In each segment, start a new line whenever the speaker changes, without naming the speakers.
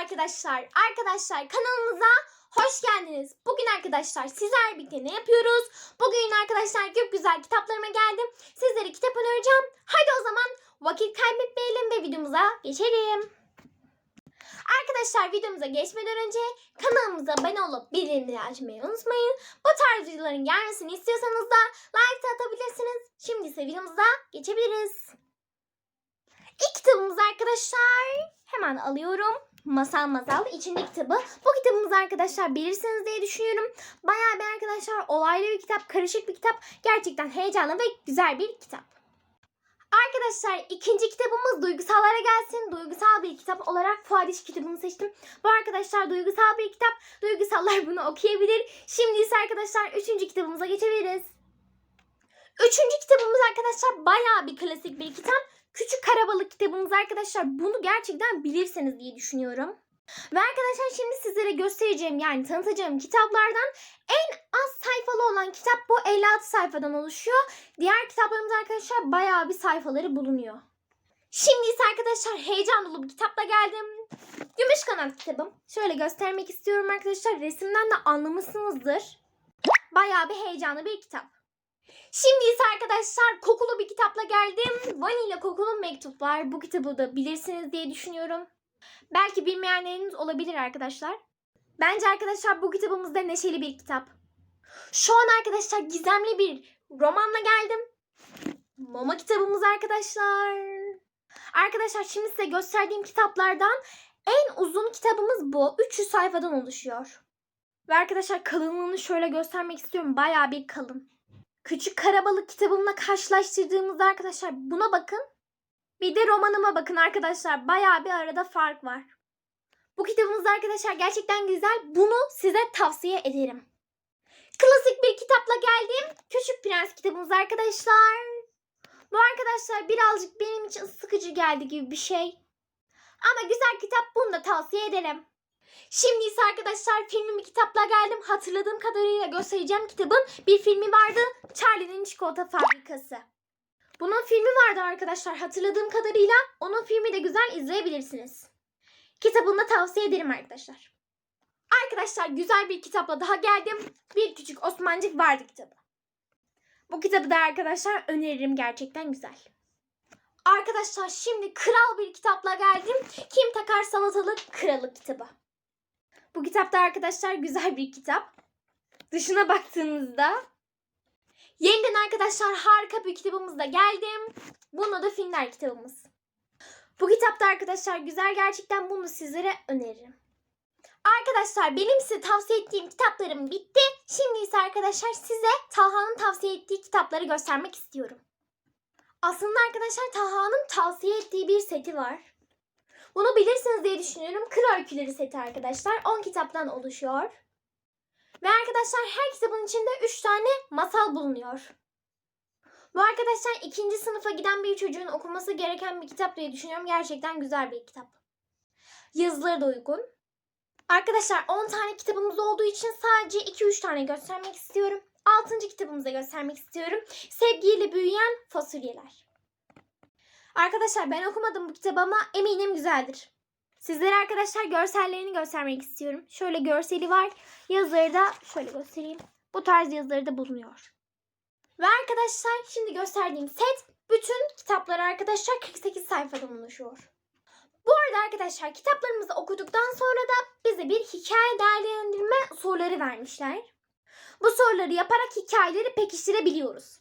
arkadaşlar. Arkadaşlar kanalımıza hoş geldiniz. Bugün arkadaşlar sizler birlikte ne yapıyoruz? Bugün arkadaşlar çok güzel kitaplarıma geldim. Sizlere kitap önereceğim. Hadi o zaman vakit kaybetmeyelim ve videomuza geçelim. Arkadaşlar videomuza geçmeden önce kanalımıza abone olup bildirimleri açmayı unutmayın. Bu tarz videoların gelmesini istiyorsanız da like de atabilirsiniz. Şimdi ise videomuza geçebiliriz. İlk kitabımız arkadaşlar hemen alıyorum. Masal Masal içinde kitabı. Bu kitabımız arkadaşlar bilirsiniz diye düşünüyorum. Bayağı bir arkadaşlar olaylı bir kitap, karışık bir kitap. Gerçekten heyecanlı ve güzel bir kitap. Arkadaşlar ikinci kitabımız Duygusallara gelsin. Duygusal bir kitap olarak Fuadiş kitabını seçtim. Bu arkadaşlar duygusal bir kitap. Duygusallar bunu okuyabilir. Şimdi ise arkadaşlar üçüncü kitabımıza geçebiliriz. Üçüncü kitabımız arkadaşlar bayağı bir klasik bir kitap. Küçük Karabalık kitabımız arkadaşlar. Bunu gerçekten bilirsiniz diye düşünüyorum. Ve arkadaşlar şimdi sizlere göstereceğim yani tanıtacağım kitaplardan en az sayfalı olan kitap bu 56 sayfadan oluşuyor. Diğer kitaplarımız arkadaşlar bayağı bir sayfaları bulunuyor. Şimdi ise arkadaşlar heyecan dolu bir kitapla geldim. Gümüş Kanat kitabım. Şöyle göstermek istiyorum arkadaşlar. Resimden de anlamışsınızdır. Bayağı bir heyecanlı bir kitap. Şimdi ise arkadaşlar kokulu bir kitapla geldim. Vanilya kokulu mektuplar. Bu kitabı da bilirsiniz diye düşünüyorum. Belki bilmeyenleriniz olabilir arkadaşlar. Bence arkadaşlar bu kitabımız da neşeli bir kitap. Şu an arkadaşlar gizemli bir romanla geldim. Mama kitabımız arkadaşlar. Arkadaşlar şimdi size gösterdiğim kitaplardan en uzun kitabımız bu. 300 sayfadan oluşuyor. Ve arkadaşlar kalınlığını şöyle göstermek istiyorum. Bayağı bir kalın. Küçük Karabalık kitabımla karşılaştırdığımızda arkadaşlar buna bakın. Bir de romanıma bakın arkadaşlar. Bayağı bir arada fark var. Bu kitabımız arkadaşlar gerçekten güzel. Bunu size tavsiye ederim. Klasik bir kitapla geldim. Küçük Prens kitabımız arkadaşlar. Bu arkadaşlar birazcık benim için sıkıcı geldi gibi bir şey. Ama güzel kitap bunu da tavsiye ederim. Şimdi ise arkadaşlar filmli bir kitapla geldim. Hatırladığım kadarıyla göstereceğim kitabın bir filmi vardı. Charlie'nin Çikolata Fabrikası. Bunun filmi vardı arkadaşlar hatırladığım kadarıyla. Onun filmi de güzel izleyebilirsiniz. Kitabını da tavsiye ederim arkadaşlar. Arkadaşlar güzel bir kitapla daha geldim. Bir küçük Osmancık vardı kitabı. Bu kitabı da arkadaşlar öneririm gerçekten güzel. Arkadaşlar şimdi kral bir kitapla geldim. Kim takar salatalık kralı kitabı. Bu kitapta arkadaşlar güzel bir kitap. Dışına baktığınızda yeniden arkadaşlar harika bir kitabımızla geldim. Bunun da filmler kitabımız. Bu kitapta arkadaşlar güzel gerçekten bunu sizlere öneririm. Arkadaşlar benim size tavsiye ettiğim kitaplarım bitti. Şimdi ise arkadaşlar size Talha'nın tavsiye ettiği kitapları göstermek istiyorum. Aslında arkadaşlar Talha'nın tavsiye ettiği bir seti var. Bunu bilirsiniz diye düşünüyorum. Kır Öyküleri seti arkadaşlar. 10 kitaptan oluşuyor. Ve arkadaşlar her kitabın içinde 3 tane masal bulunuyor. Bu arkadaşlar ikinci sınıfa giden bir çocuğun okuması gereken bir kitap diye düşünüyorum. Gerçekten güzel bir kitap. Yazıları da uygun. Arkadaşlar 10 tane kitabımız olduğu için sadece 2-3 tane göstermek istiyorum. 6. kitabımıza göstermek istiyorum. Sevgiyle büyüyen fasulyeler. Arkadaşlar ben okumadım bu kitabı ama eminim güzeldir. Sizlere arkadaşlar görsellerini göstermek istiyorum. Şöyle görseli var. Yazıları da şöyle göstereyim. Bu tarz yazıları da bulunuyor. Ve arkadaşlar şimdi gösterdiğim set bütün kitapları arkadaşlar 48 sayfadan oluşuyor. Bu arada arkadaşlar kitaplarımızı okuduktan sonra da bize bir hikaye değerlendirme soruları vermişler. Bu soruları yaparak hikayeleri pekiştirebiliyoruz.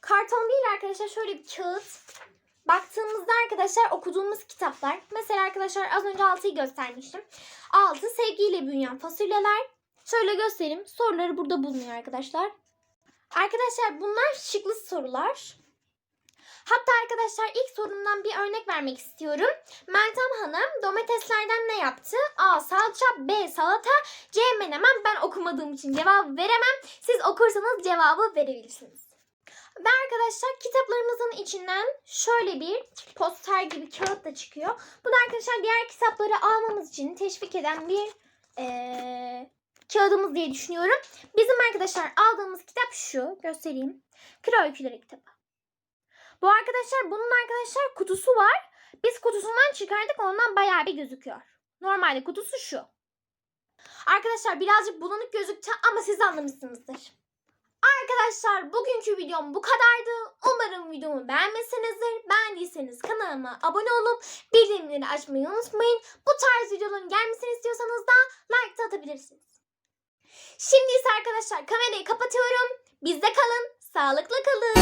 Karton değil arkadaşlar şöyle bir kağıt. Baktığımızda arkadaşlar okuduğumuz kitaplar. Mesela arkadaşlar az önce 6'yı göstermiştim. 6 sevgiyle büyüyen fasulyeler. Şöyle göstereyim. Soruları burada bulunuyor arkadaşlar. Arkadaşlar bunlar şıklı sorular. Hatta arkadaşlar ilk sorumdan bir örnek vermek istiyorum. Meltem Hanım domateslerden ne yaptı? A. Salça B. Salata C. Menemen Ben okumadığım için cevap veremem. Siz okursanız cevabı verebilirsiniz. Ve arkadaşlar kitaplarımızın içinden şöyle bir poster gibi kağıt da çıkıyor. Bu da arkadaşlar diğer kitapları almamız için teşvik eden bir ee, kağıdımız diye düşünüyorum. Bizim arkadaşlar aldığımız kitap şu. Göstereyim. Kira Öyküleri kitabı. Bu arkadaşlar bunun arkadaşlar kutusu var. Biz kutusundan çıkardık ondan bayağı bir gözüküyor. Normalde kutusu şu. Arkadaşlar birazcık bulanık gözüktü ama siz anlamışsınızdır. Arkadaşlar bugünkü videom bu kadardı. Umarım videomu beğenmişsinizdir. Beğendiyseniz kanalıma abone olup bildirimleri açmayı unutmayın. Bu tarz videoların gelmesini istiyorsanız da like atabilirsiniz. Şimdi ise arkadaşlar kamerayı kapatıyorum. Bizde kalın, sağlıklı kalın.